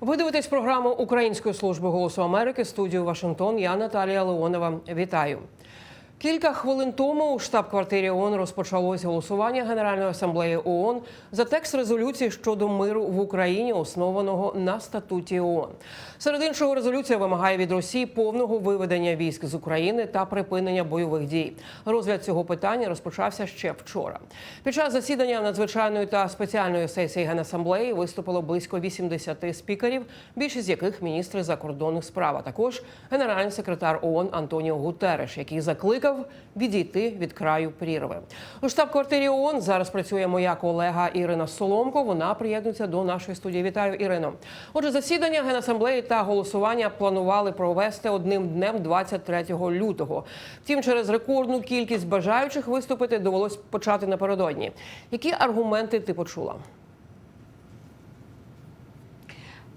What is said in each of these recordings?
Ви дивитесь програму Української служби голосу Америки. Студію Вашингтон. Я Наталія Леонова. Вітаю. Кілька хвилин тому у штаб-квартирі ООН розпочалось голосування Генеральної асамблеї ООН за текст резолюції щодо миру в Україні, основаного на статуті ООН. Серед іншого, резолюція вимагає від Росії повного виведення військ з України та припинення бойових дій. Розгляд цього питання розпочався ще вчора. Під час засідання надзвичайної та спеціальної сесії Генасамблеї виступило близько 80 спікерів, більшість з яких міністри закордонних справ, а також генеральний секретар ООН Антоніо Гутереш, який закликав відійти від краю прірви. У штаб-квартирі ООН зараз працює моя колега Ірина Соломко. Вона приєднується до нашої студії. Вітаю, Ірино. Отже, засідання Генасамблеї та голосування планували провести одним днем 23 лютого. Втім, через рекордну кількість бажаючих виступити довелось почати напередодні. Які аргументи ти почула?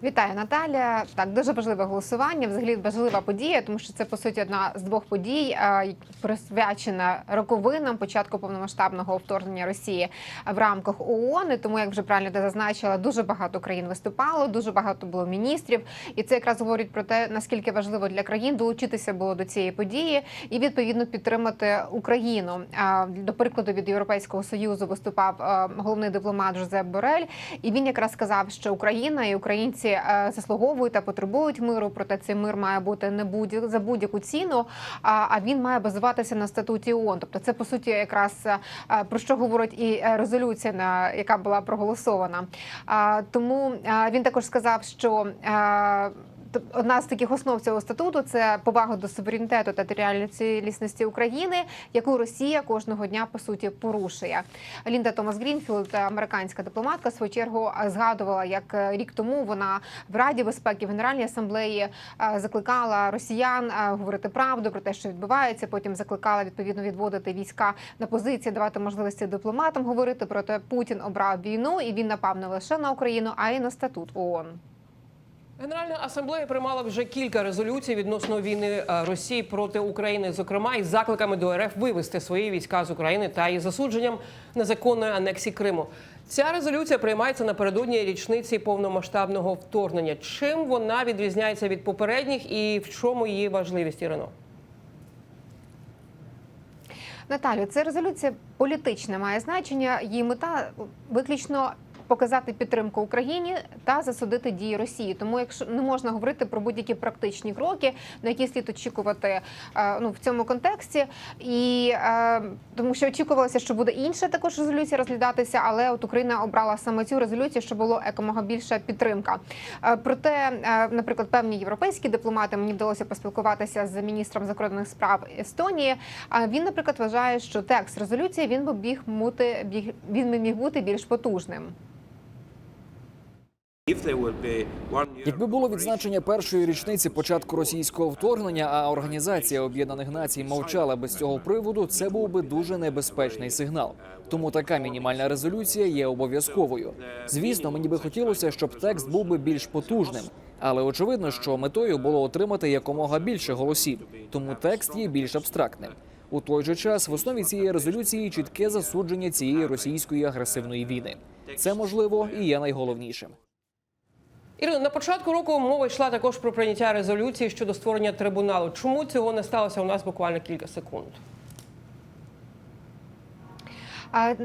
Вітаю, Наталя. Так, дуже важливе голосування. Взагалі важлива подія, тому що це по суті одна з двох подій, е, присвячена роковинам початку повномасштабного вторгнення Росії в рамках ООН. І Тому, як вже правильно ти зазначила, дуже багато країн виступало, дуже багато було міністрів, і це якраз говорить про те, наскільки важливо для країн долучитися було до цієї події і відповідно підтримати Україну. До прикладу, від Європейського союзу виступав е, головний дипломат Жозеп Борель, і він якраз сказав, що Україна і українці е, заслуговують та потребують миру. Проте цей мир має бути не будь за будь-яку ціну, а він має базуватися на статуті ООН. Тобто, це по суті якраз е, про що говорить і е, резолюція, яка була проголосована. Тому він також сказав, що Одна з таких основ цього статуту це повага до суверенітету та територіальної цілісності України, яку Росія кожного дня по суті порушує. Лінда Томас Грінфілд, американська дипломатка, в свою чергу е, згадувала, як е, рік тому вона в Раді безпеки в Генеральній асамблеї е, закликала росіян е, говорити правду про те, що відбувається. Потім закликала відповідно відводити війська на позиції, давати можливості дипломатам говорити. Проте Путін обрав війну, і він напав не лише на Україну, а й на статут ООН. Генеральна асамблея приймала вже кілька резолюцій відносно війни е, Росії проти України, зокрема із закликами до РФ вивести свої війська з України та із засудженням незаконної анексії Криму. Ця резолюція приймається напередодні річниці повномасштабного вторгнення. Чим вона відрізняється від попередніх і в чому її важливість, Ірино? Наталю, це резолюція політична має значення. Її мета виключно показати підтримку Україні та засудити дії Росії. Тому, якщо не можна говорити про будь-які практичні кроки, на які слід очікувати е, ну в цьому контексті, і е, тому що очікувалося, що буде інша також резолюція розглядатися, але от Україна обрала саме цю резолюцію, щоб було якомога більша підтримка. Е, проте, наприклад, певні європейські дипломати мені вдалося поспілкуватися з міністром закордонних справ Естонії. А він, наприклад, вважає, що текст резолюції він би міг бути він міг бути більш потужним. Якби було відзначення першої річниці початку російського вторгнення, а Організація Об'єднаних Націй мовчала без цього приводу, це був би дуже небезпечний сигнал. Тому така мінімальна резолюція є обов'язковою. Звісно, мені би хотілося, щоб текст був би більш потужним. Але очевидно, що метою було отримати якомога більше голосів, тому текст є більш абстрактним. У той же час в основі цієї резолюції чітке засудження цієї російської агресивної війни. Це можливо і є найголовнішим. Ірино, на початку року мова йшла також про прийняття резолюції щодо створення трибуналу. Чому цього не сталося у нас буквально кілька секунд?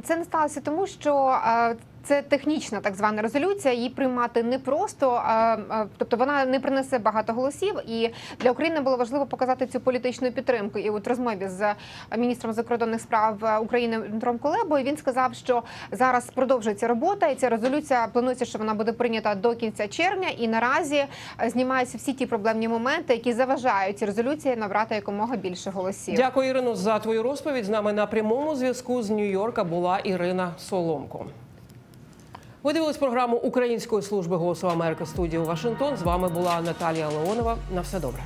Це не сталося тому, що це технічна так звана резолюція. Її приймати не просто, тобто вона не принесе багато голосів. І для України було важливо показати цю політичну підтримку. І от розмові з міністром закордонних справ України Дмитром Кулебою він сказав, що зараз продовжується робота, і ця резолюція планується, що вона буде прийнята до кінця червня. І наразі е, знімаються всі ті проблемні моменти, які заважають резолюції набрати якомога більше голосів. Дякую, Ірино, за твою розповідь. З нами на прямому зв'язку з Нью-Йорка була Ірина Соломко. Ви дивились програму Української служби голосу Америки студії у Вашингтон. З вами була Наталія Леонова. На все добре.